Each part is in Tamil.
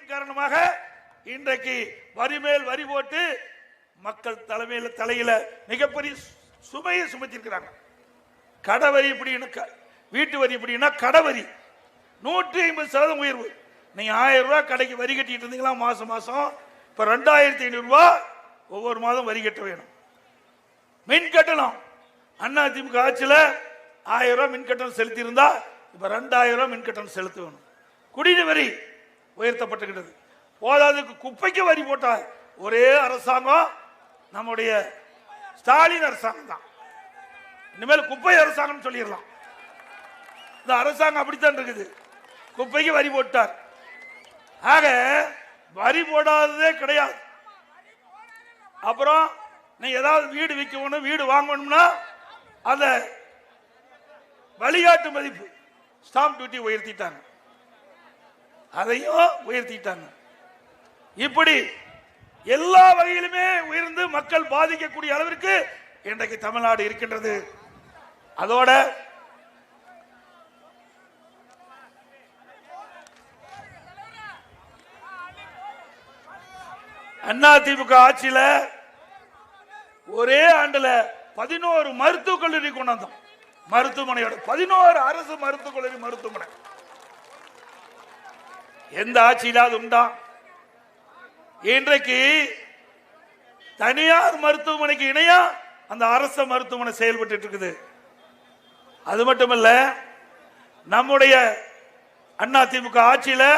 வரியின் காரணமாக இன்றைக்கு வரி மேல் வரி போட்டு மக்கள் தலைமையில் தலையில மிகப்பெரிய சு- சுமையை சுமத்திருக்கிறாங்க. கடவரி இப்படின்னு க- வீட்டு வரி இப்படின்னா கடவரி நூற்றி ஐம்பது சதவீதம் உயர்வு. நீங்க ஆயிரம் ரூபாய் கடைக்கு வரி கட்டிட்டு இருந்தீங்களா மாசம் மாசம்? இப்ப ரெண்டாயிரத்தி ஐநூறுரூவா ஒவ்வொரு மாதம் வரி கட்ட வேணும். மின் கட்டணம். அண்ணா திமுக ஆட்சியில் ஆயிரம் ரூபாய் மின் கட்டணம் செலுத்தி இருந்தா இப்ப ரெண்டாயிரம் ரூபாய் மின் கட்டணம் செலுத்த வேணும். குடிநீர் வரி. உயர்த்தப்பட்டுகிட்டது போதாதுக்கு குப்பைக்கு வரி போட்டா ஒரே அரசாங்கம் நம்முடைய ஸ்டாலின் அரசாங்கம் தான். இனிமேல் குப்பை அரசாங்கம் சொல்லிடலாம். இந்த அரசாங்கம் அப்படித்தான் இருக்குது. குப்பைக்கு வரி போட்டார். ஆக வரி போடாததே கிடையாது. அப்புறம் நீ ஏதாவது வீடு விற்கணும் வீடு வாங்கணும்னா அந்த வழிகாட்டு மதிப்பு ஸ்டாம்ப் டியூட்டி உயர்த்திட்டாங்க. அதையும் உயர்த்திட்டாங்க. இப்படி எல்லா வகையிலுமே உயர்ந்து மக்கள் பாதிக்கக்கூடிய அளவிற்கு இன்றைக்கு தமிழ்நாடு இருக்கின்றது. அதோட அண்ணா திமுக ஆட்சியில ஒரே ஆண்டுல பதினோரு மருத்துவக் கல்லூரி கொண்டு வந்தோம் மருத்துவமனையோட பதினோரு அரசு மருத்துவக் கல்லூரி மருத்துவமனை. எந்த ஆட்சியிலாவது உண்டா இன்றைக்கு தனியார் மருத்துவமனைக்கு இணையா அந்த அரசு மருத்துவமனை செயல்பட்டு இருக்குது. அது மட்டுமல்ல நம்முடைய அண்ணா திமுக ஆட்சியில்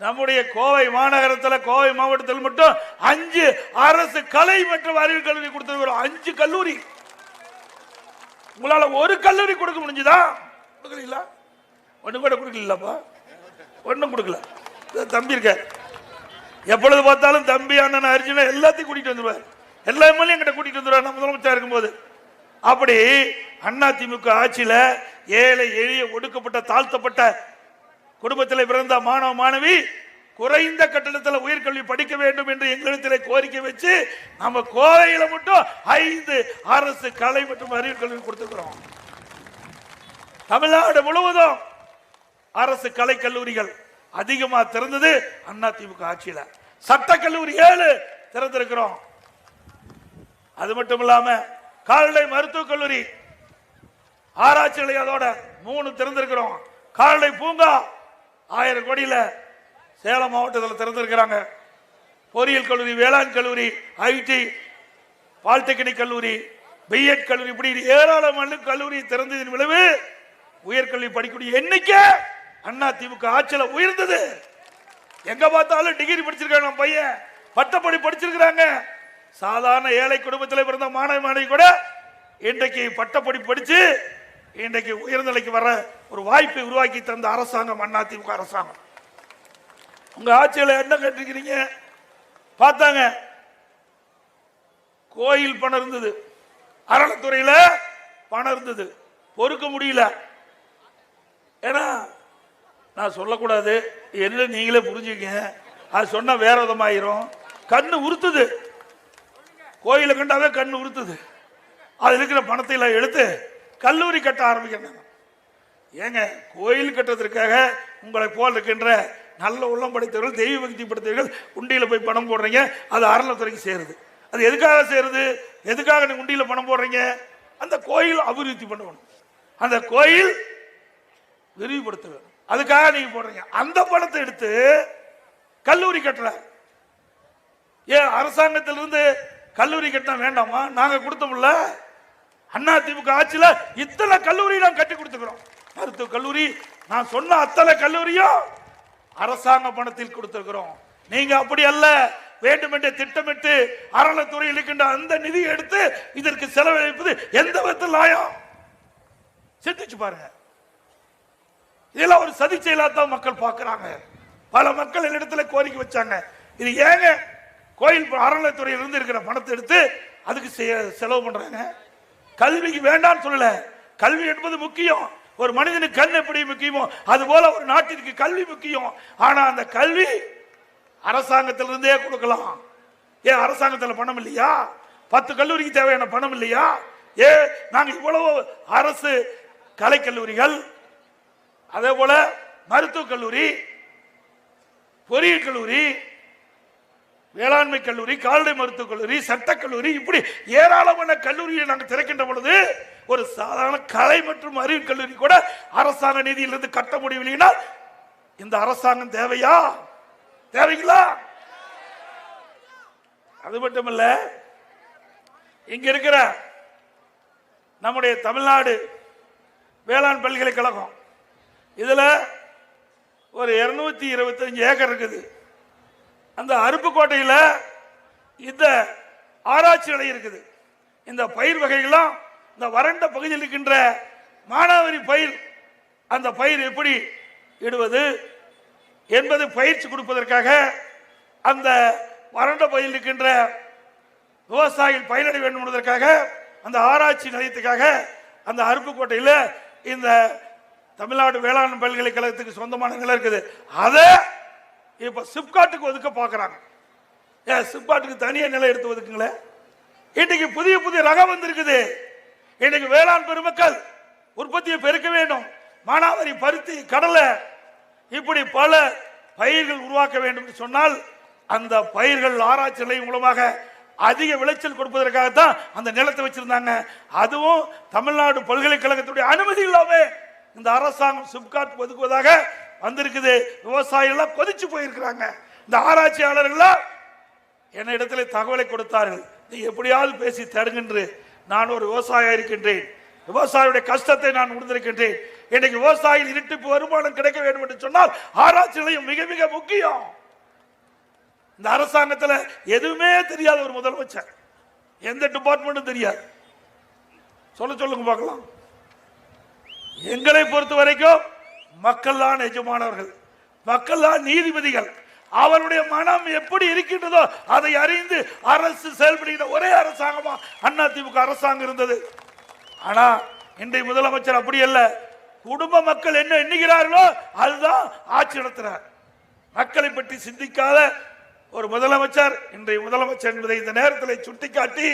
நம்முடைய கோவை மாநகரத்தில் கோவை மாவட்டத்தில் மட்டும் அஞ்சு அரசு கலை மற்றும் அறிவியல் கல்லூரி கொடுத்தது அஞ்சு கல்லூரி. உங்களால் ஒரு கல்லூரி கொடுக்க முடிஞ்சுதா? கொடுக்கல ஒன்று கூட கொடுக்கலப்பா ஒன்றும் கொடுக்கல. தம்பி இருக்க. எப்பொழுது பார்த்தாலும் தம்பி அண்ணன் அர்ஜுனா எல்லாத்தையும் கூட்டிட்டு வந்துருவார். எல்லா எம்எல்ஏ என்கிட்ட கூட்டிட்டு வந்துருவார். நம்ம முதலமைச்சர் இருக்கும்போது. அப்படி அண்ணா திமுக ஆட்சியில ஏழை எளிய ஒடுக்கப்பட்ட தாழ்த்தப்பட்ட குடும்பத்தில் பிறந்த மாணவ மாணவி குறைந்த கட்டணத்தில் உயர்கல்வி படிக்க வேண்டும் என்று எங்களிடத்தில் கோரிக்கை வச்சு நம்ம கோவையில் மட்டும் ஐந்து அரசு கலை மற்றும் அறிவியல் கல்வி கொடுத்துக்கிறோம் தமிழ்நாடு முழுவதும் அரசு கலை கல்லூரிகள் அதிகமா திறந்தது அண்ணா திமுக ஆட்சியில. சட்ட கல்லூரி ஏழு திறந்திருக்கிறோம். அது மட்டும் இல்லாம கால்நடை மருத்துவக் கல்லூரி ஆராய்ச்சி நிலையத்தோட மூணு திறந்திருக்கிறோம். கால்நடை பூங்கா ஆயிரம் கோடியில சேலம் மாவட்டத்தில் திறந்திருக்கிறாங்க. பொறியியல் கல்லூரி வேளாண் கல்லூரி ஐடி பாலிடெக்னிக் கல்லூரி பிஎட் கல்லூரி இப்படி ஏராளமான கல்லூரி திறந்ததின் விளைவு உயர்கல்வி படிக்கக்கூடிய எண்ணிக்கை அண்ணா திமுக ஆட்சியில் உயர்ந்தது. எங்க பார்த்தாலும் டிகிரி படிச்சிருக்காங்க நம்ம பையன். பட்டப்படி படிச்சிருக்கிறாங்க. சாதாரண ஏழை குடும்பத்தில் பிறந்த மாணவ மாணவி கூட இன்றைக்கு பட்டப்படி படிச்சு இன்றைக்கு உயர்நிலைக்கு வர ஒரு வாய்ப்பை உருவாக்கி தந்த அரசாங்கம் அண்ணா திமுக அரசாங்கம். உங்க ஆட்சியில் என்ன கேட்டிருக்கிறீங்க? பார்த்தாங்க. கோயில் பணம் இருந்தது. அறநிலைத்துறையில பணம் இருந்தது. பொறுக்க முடியல. ஏன்னா நான் சொல்லக்கூடாது. என்ன நீங்களே புரிஞ்சுக்கங்க. அது சொன்னால் வேற விதமாயிரும். கண்ணு உறுத்துது. கோயிலை கண்டாவே கண்ணு உறுத்துது. அது இருக்கிற பணத்தை எல்லாம் எடுத்து கல்லூரி கட்ட ஆரம்பிக்கிறாங்க. ஏங்க கோயில் கட்டுறதுக்காக உங்களை போல் இருக்கின்ற நல்ல உள்ளம் படைத்தவர்கள் தெய்வ பக்தி படைத்தவர்கள் உண்டியில் போய் பணம் போடுறீங்க. அது அறநிலத்துறைக்கு சேருது. அது எதுக்காக சேருது? எதுக்காக நீங்கள் உண்டியில் பணம் போடுறீங்க? அந்த கோயில் அபிவிருத்தி பண்ணணும். அந்த கோயில் விரிவுபடுத்த அதுக்காக நீங்க போடுறீங்க. அந்த பணத்தை எடுத்து கல்லூரி கட்டுற ஏன் அரசாங்கத்திலிருந்து கல்லூரி கட்டினா வேண்டாமா? நாங்க கொடுத்தோம்ல அண்ணா திமுக ஆட்சியில் இத்தனை கல்லூரி நான் கட்டி கொடுத்துக்கிறோம். மருத்துவ கல்லூரி நான் சொன்ன அத்தனை கல்லூரியும் அரசாங்க பணத்தில் கொடுத்திருக்கிறோம். நீங்க அப்படி அல்ல. வேண்டுமென்றே திட்டமிட்டு அறநிலைத்துறை இருக்கின்ற அந்த நிதியை எடுத்து இதற்கு செலவழிப்பது எந்த விதத்தில் நியாயம்? சிந்திச்சு பாருங்க. இதெல்லாம் ஒரு சதி தான் மக்கள் பார்க்குறாங்க. பல மக்கள் என்னிடத்துல கோரிக்கை வச்சாங்க. இது ஏங்க கோயில் அறநிலைத்துறையில இருந்து இருக்கிற பணத்தை எடுத்து அதுக்கு செ- செலவு பண்ணுறாங்க கல்விக்கு வேண்டாம்னு சொல்லலை. கல்வி என்பது முக்கியம். ஒரு மனிதனுக்கு கண் எப்படி முக்கியமோ அது போல ஒரு நாட்டிற்கு கல்வி முக்கியம். ஆனா அந்த கல்வி அரசாங்கத்திலிருந்தே கொடுக்கலாம். ஏன் அரசாங்கத்தில் பணம் இல்லையா? பத்து கல்லூரிக்கு தேவையான பணம் இல்லையா? ஏ நாங்கள் இவ்வளவு அரசு கலைக்கல்லூரிகள் அதே போல மருத்துவக் கல்லூரி பொறியியல் கல்லூரி வேளாண்மை கல்லூரி கால்நடை மருத்துவக் கல்லூரி சட்டக் கல்லூரி இப்படி ஏராளமான கல்லூரியை நாங்கள் திறக்கின்ற பொழுது ஒரு சாதாரண கலை மற்றும் அறிவு கல்லூரி கூட அரசாங்க நிதியிலிருந்து கட்ட முடியவில்லைன்னா இந்த அரசாங்கம் தேவையா? தேவைங்களா? அது மட்டுமல்ல இங்க இருக்கிற நம்முடைய தமிழ்நாடு வேளாண் பல்கலைக்கழகம் இதில் ஒரு இரநூத்தி இருபத்தஞ்சு ஏக்கர் இருக்குது. அந்த அருப்புக்கோட்டையில் இந்த ஆராய்ச்சி நிலையம் இருக்குது. இந்த பயிர் வகைகள்லாம் இந்த வறண்ட பகுதியில் இருக்கின்ற மானாவாரி பயிர் அந்த பயிர் எப்படி இடுவது என்பது பயிற்சி கொடுப்பதற்காக அந்த வறண்ட பகுதியில் இருக்கின்ற விவசாயிகள் பயனடைய வேண்டும் என்பதற்காக அந்த ஆராய்ச்சி நிலையத்துக்காக அந்த அருப்புக்கோட்டையில் இந்த தமிழ்நாடு வேளாண் பல்கலைக்கழகத்துக்கு சொந்தமான நிலம் இருக்குது. அதை இப்ப சிப்காட்டுக்கு ஒதுக்க பார்க்குறாங்க ஏன் சிப்காட்டுக்கு தனியாக நிலம் எடுத்து ஒதுக்குங்களேன் இன்னைக்கு புதிய புதிய ரகம் வந்திருக்குது. இன்னைக்கு வேளாண் பெருமக்கள் உற்பத்தியை பெருக்க வேண்டும். மானாவாரி பருத்தி கடலை இப்படி பல பயிர்கள் உருவாக்க வேண்டும் என்று சொன்னால் அந்த பயிர்கள் ஆராய்ச்சி நிலையம் மூலமாக அதிக விளைச்சல் கொடுப்பதற்காகத்தான் அந்த நிலத்தை வச்சிருந்தாங்க. அதுவும் தமிழ்நாடு பல்கலைக்கழகத்துடைய அனுமதி இல்லாமல் இந்த அரசாங்கம் சிப்காட் ஒதுக்குவதாக வந்திருக்குது. விவசாயிகள் கொதிச்சு போயிருக்கிறாங்க. இந்த ஆராய்ச்சியாளர்கள் என்ன இடத்துல தகவலை கொடுத்தார்கள். நீ எப்படியாவது பேசி தருகின்று. நான் ஒரு விவசாயம் இருக்கின்றேன். விவசாயியுடைய கஷ்டத்தை நான் உணர்ந்திருக்கின்றேன். இன்னைக்கு விவசாயிகள் இரட்டிப்பு வருமானம் கிடைக்க வேண்டும் என்று சொன்னால் ஆராய்ச்சி நிலையம் மிக மிக முக்கியம். இந்த அரசாங்கத்தில் எதுவுமே தெரியாத ஒரு முதலமைச்சர். எந்த டிபார்ட்மெண்ட்டும் தெரியாது. சொல்ல சொல்லுங்க பார்க்கலாம். எங்களை பொறுத்த வரைக்கும் மக்கள் தான் எஜமானவர்கள் மக்கள் தான் நீதிபதிகள். அவருடைய மனம் எப்படி இருக்கின்றதோ அதை அறிந்து அரசு செயல்படுகிற ஒரே அரசாங்கமா அண்ணா திமுக அரசாங்கம் இருந்தது. ஆனா இன்றைய முதலமைச்சர் அப்படி அல்ல. குடும்ப மக்கள் என்ன எண்ணுகிறார்களோ அதுதான் ஆட்சி நடத்துறார். மக்களை பற்றி சிந்திக்காத ஒரு முதலமைச்சர் இன்றைய முதலமைச்சர் என்பதை இந்த நேரத்தில் சுட்டிக்காட்டி